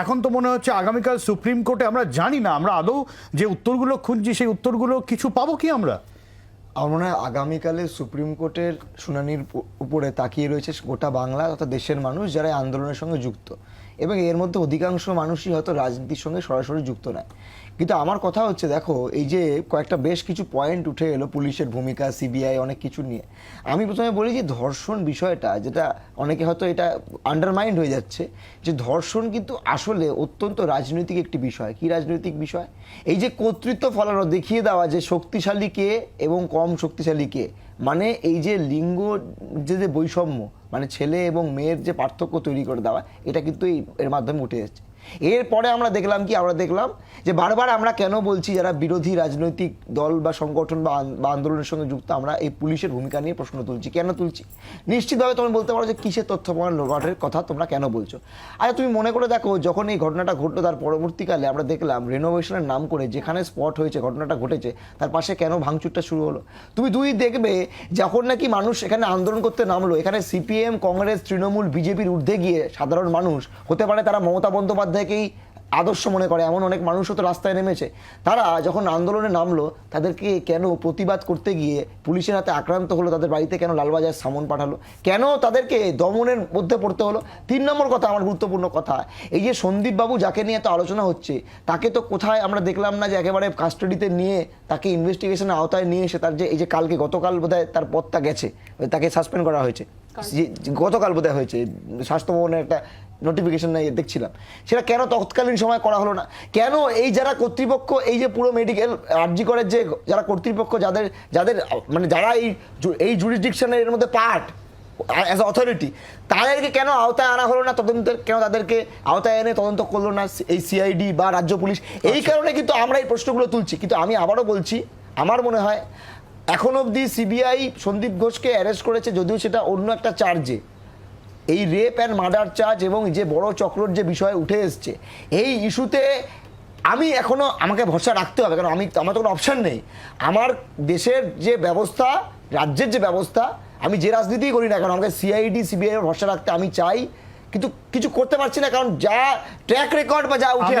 এখন তো মনে হচ্ছে আগামীকাল সুপ্রিম কোর্টে আমরা জানি না, আমরা আদৌ যে উত্তরগুলো খুঁজছি, সেই উত্তরগুলো কিছু পাবো কি আমরা? আমার মনে হয় আগামীকালে সুপ্রিম কোর্টের শুনানির উপরে তাকিয়ে রয়েছে গোটা বাংলা তথা দেশের মানুষ যারা আন্দোলনের সঙ্গে যুক্ত। এবং এর মধ্যে অধিকাংশ মানুষই হয়তো রাজনীতির সঙ্গে সরাসরি যুক্ত নয়। কিন্তু আমার কথা হচ্ছে, দেখো, এই যে কয়েকটা বেশ কিছু পয়েন্ট উঠে এলো পুলিশের ভূমিকা সিবিআই অনেক কিছু নিয়ে। আমি প্রথমে বলি যে ধর্ষণ বিষয়টা, যেটা অনেকে হয়তো এটা আন্ডারমাইন্ড হয়ে যাচ্ছে, যে ধর্ষণ কিন্তু আসলে অত্যন্ত রাজনৈতিক একটি বিষয়। কি রাজনৈতিক বিষয়? এই যে কর্তৃত্ব ফলানো দেখিয়ে দেওয়া যে শক্তিশালী কে এবং কম শক্তিশালী কে মানে এই যে লিঙ্গ যে যে বৈষম্য মানে ছেলে এবং মেয়ের যে পার্থক্য তৈরি করে দেওয়া, এটা কিন্তু এই এর মাধ্যমে উঠে যাচ্ছে এরপরে আমরা দেখলাম কি? আমরা দেখলাম যে বারবার আমরা কেন বলছি যারা বিরোধী রাজনৈতিক দল বা সংগঠন বা আন্দোলনের সঙ্গে যুক্ত, আমরা এই পুলিশের ভূমিকা নিয়ে প্রশ্ন তুলছি। কেন তুলছি? নিশ্চিতভাবে তুমি বলতে পারো যে কিসের তথ্য প্রমাণ লোপাটের কথা তোমরা কেন বলছো? আচ্ছা তুমি মনে করে দেখো, যখন এই ঘটনাটা ঘটলো তার পরবর্তীকালে আমরা দেখলাম রেনোভেশনের নাম করে যেখানে স্পট হয়েছে, ঘটনাটা ঘটেছে, তার পাশে কেন ভাঙচুরটা শুরু হলো? তুমি দুই দেখবে যখন নাকি মানুষ এখানে আন্দোলন করতে নামলো, এখানে সিপিএম কংগ্রেস তৃণমূল বিজেপির ঊর্ধ্বে গিয়ে সাধারণ মানুষ, হতে পারে তারা মমতা বন্দ্যোপাধ্যায়কেই আদর্শ মনে করে এমন অনেক মানুষও তো রাস্তায় নেমেছে। তারা যখন আন্দোলনে নামলো তাদেরকে কেন প্রতিবাদ করতে গিয়ে পুলিশের হাতে আক্রান্ত হলো তাদের বাড়িতে কেন লালবাজার সামন পাঠালো? কেন তাদেরকে দমনের মধ্যে পড়তে হলো? তিন নম্বর কথা আমার গুরুত্বপূর্ণ কথা এই যে সন্দীপ বাবু যাকে নিয়ে তো আলোচনা হচ্ছে তাকে তো কোথায় আমরা দেখলাম না যে একেবারে কাস্টাডিতে নিয়ে তাকে ইনভেস্টিগেশনের আওতায় নিয়ে এসে তার যে এই যে কালকে গতকাল বোধহয় তার পদটা গেছে তাকে সাসপেন্ড করা হয়েছে। গতকাল বোধহয় হয়েছে স্বাস্থ্য ভবনের একটা নোটিফিকেশন দেখছিলাম। সেটা কেন তৎকালীন সময় করা হলো না? কেন এই যারা কর্তৃপক্ষ এই যে পুরো মেডিকেল আর্জি করার যে যারা কর্তৃপক্ষ যাদের যাদের মানে যারা এই এই জুরিসডিকশনের এর মধ্যে পার্ট অ্যাজ অথরিটি তাদেরকে কেন আওতায় আনা হলো না? তদন্ত কেন তাদেরকে আওতায় এনে তদন্ত করল না এই সিআইডি বা রাজ্য পুলিশ? এই কারণে কিন্তু আমরা এই প্রশ্নগুলো তুলছি। কিন্তু আমি আবারও বলছি আমার মনে হয় এখন অবধি সিবিআই সন্দীপ ঘোষকে অ্যারেস্ট করেছে যদিও সেটা অন্য একটা চার্জে এই রেপ অ্যান্ড মার্ডার চার্জ এবং যে বড় চক্রর যে বিষয় উঠে এসছে এই ইস্যুতে আমি এখনও আমাকে ভরসা রাখতে হবে কারণ আমি আমার তো কোনো অপশান নেই। আমার দেশের যে ব্যবস্থা রাজ্যের যে ব্যবস্থা আমি যে রাজনীতিই করি না কারণ আমাকে সিআইডি সিবিআই ভরসা রাখতে আমি চাই কিন্তু কিছু করতে পারছি না কারণ যা ট্র্যাক রেকর্ড বা যা উঠে